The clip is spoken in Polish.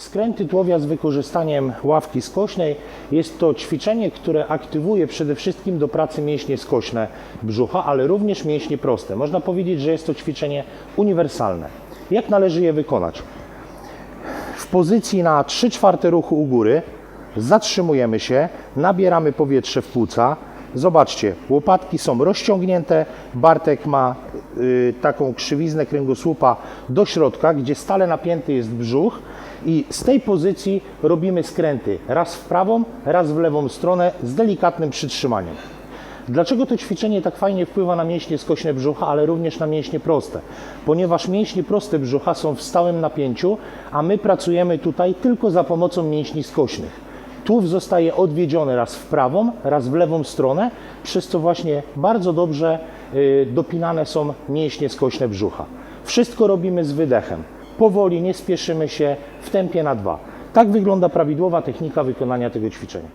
Skręty tułowia z wykorzystaniem ławki skośnej jest to ćwiczenie, które aktywuje przede wszystkim do pracy mięśnie skośne brzucha, ale również mięśnie proste. Można powiedzieć, że jest to ćwiczenie uniwersalne. Jak należy je wykonać? W pozycji na 3 czwarte ruchu u góry zatrzymujemy się, nabieramy powietrze w płuca. Zobaczcie, łopatki są rozciągnięte, Bartek ma y, taką krzywiznę kręgosłupa do środka, gdzie stale napięty jest brzuch i z tej pozycji robimy skręty raz w prawą, raz w lewą stronę z delikatnym przytrzymaniem. Dlaczego to ćwiczenie tak fajnie wpływa na mięśnie skośne brzucha, ale również na mięśnie proste? Ponieważ mięśnie proste brzucha są w stałym napięciu, a my pracujemy tutaj tylko za pomocą mięśni skośnych. Tułów zostaje odwiedziony raz w prawą, raz w lewą stronę, przez co właśnie bardzo dobrze y, dopinane są mięśnie skośne brzucha. Wszystko robimy z wydechem. Powoli, nie spieszymy się, w tempie na dwa. Tak wygląda prawidłowa technika wykonania tego ćwiczenia.